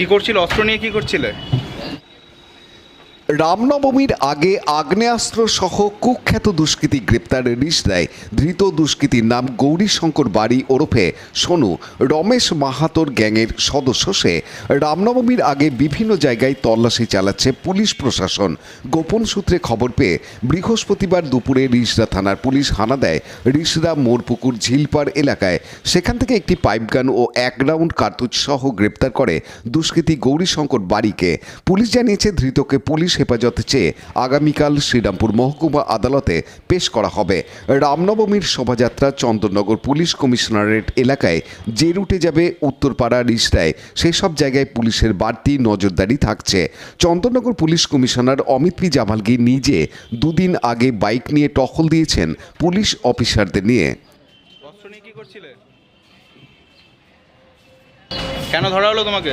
কি করছিল? অস্ত্র নিয়ে কি করছিলে? রামনবমীর আগে আগ্নেয়াস্ত্র সহ কুখ্যাত দুষ্কৃতী গ্রেপ্তার রিসদায় ধৃত দুষ্কৃতীর নাম গৌরীশঙ্কর বাড়ি ওরফে সোনু। রমেশ মাহাতোর গ্যাংয়ের সদস্য সে। রামনবমীর আগে বিভিন্ন জায়গায় তল্লাশি চালাচ্ছে পুলিশ প্রশাসন। গোপন সূত্রে খবর পেয়ে বৃহস্পতিবার দুপুরে রিসরা থানার পুলিশ হানা দেয় রিসরা মোরপুকুর ঝিলপাড় এলাকায়। সেখান থেকে একটি পাইপগান ও এক রাউন্ড কার্তুজ সহ গ্রেপ্তার করে দুষ্কৃতী গৌরীশঙ্কর বাড়িকে। পুলিশ জানিয়েছে ধৃতকে পুলিশ হেফাজতে চেয়ে আগামীকাল শ্রীরামপুর মহকুমা আদালতে পেশ করা হবে। রামনবমীর শোভাযাত্রা চন্দননগর পুলিশ কমিশনারেট এলাকায় যে রুটে যাবে উত্তরপাড়া রিসরায় সেসব জায়গায় পুলিশের বাড়তি নজরদারি থাকছে। Chandannagar police commissioner Amit P Jamalgi নিজে দুদিন আগে বাইক নিয়ে টহল দিয়েছেন পুলিশ অফিসারদের নিয়ে। কেন ধরা হলো তোমাকে?